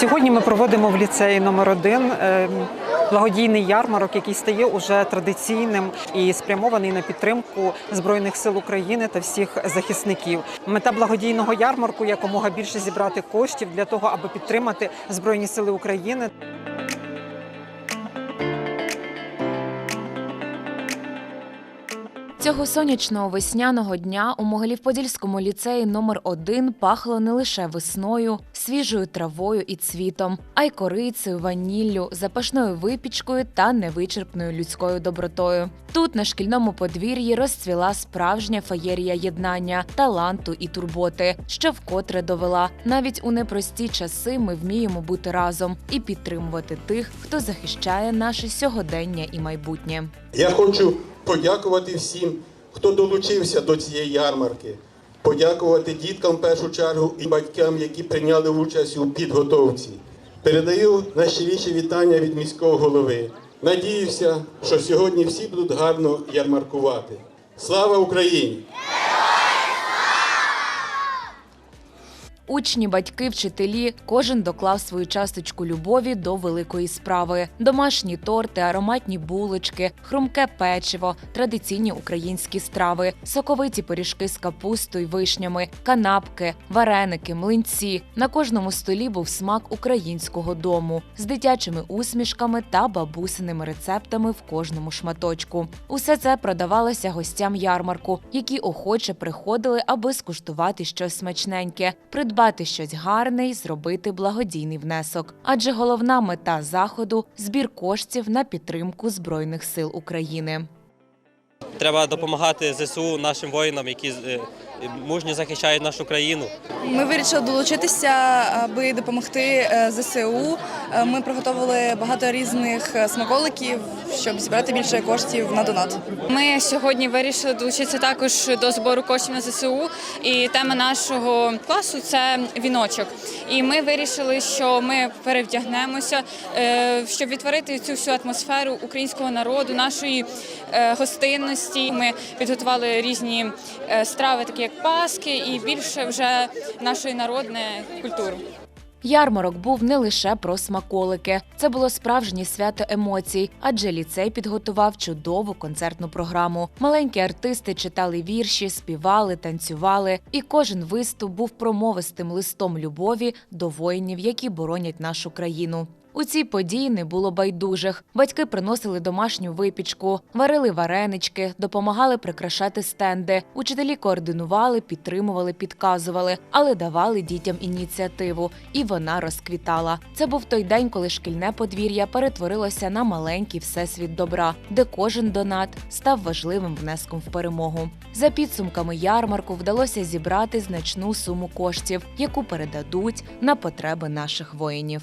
Сьогодні ми проводимо в ліцеї номер 1 благодійний ярмарок, який стає уже традиційним і спрямований на підтримку збройних сил України та всіх захисників. Мета благодійного ярмарку якомога більше зібрати коштів для того, аби підтримати збройні сили України. Цього сонячного весняного дня у Могилів-Подільському ліцеї номер 1 пахло не лише весною, свіжою травою і цвітом, а й корицею, ваніллю, запашною випічкою та невичерпною людською добротою. Тут на шкільному подвір'ї розцвіла справжня феєрія єднання, таланту і турботи, що вкотре довела навіть у непрості часи ми вміємо бути разом і підтримувати тих, хто захищає наше сьогодення і майбутнє. Я хочу подякувати всім, хто долучився до цієї ярмарки. Подякувати діткам в першу чергу і батькам, які прийняли участь у підготовці. Передаю найщиріші вітання від міського голови. Надіюся, що сьогодні всі будуть гарно ярмаркувати. Слава Україні! Учні, батьки, вчителі, кожен доклав свою часточку любові до великої справи: домашні торти, ароматні булочки, хрумке печиво, традиційні українські страви, соковиті пиріжки з капустою вишнями, канапки, вареники, млинці. На кожному столі був смак українського дому з дитячими усмішками та бабусиними рецептами в кожному шматочку. Усе це продавалося гостям ярмарку, які охоче приходили, аби скуштувати щось смачненьке, придбати щось гарне і зробити благодійний внесок. Адже головна мета заходу збір коштів на підтримку збройних сил України. Треба допомагати ЗСУ нашим воїнам, які е, мужньо захищають нашу країну. Ми вирішили долучитися, аби допомогти е, ЗСУ. Е, Ми приготували багато різних е, смаколиків, щоб зібрати більше коштів на донат. Ми сьогодні вирішили долучитися також до збору коштів на ЗСУ. І тема нашого класу це віночок. І ми вирішили, що ми перевдягнемося, е, щоб відтворити цю всю атмосферу українського народу, нашої е, гостинності. Ми підготували різні е, страви, такі як паски, і більше вже нашої народної культури. Ярмарок був не лише про смаколики. Це було справжнє свято емоцій, адже ліцей підготував чудову концертну програму. Маленькі артисти читали вірші, співали, танцювали, і кожен виступ був промовистим листом любові до воїнів, які боронять нашу країну. У цій події не було байдужих. Батьки приносили домашню випічку, варили варенички, допомагали прикрашати стенди. Учителі координували, підтримували, підказували, але давали дітям ініціативу, і вона розквітала. Це був той день, коли шкільне подвір'я перетворилося на маленький всесвіт добра, де кожен донат став важливим внеском в перемогу. За підсумками ярмарку вдалося зібрати значну суму коштів, яку передадуть на потреби наших воїнів.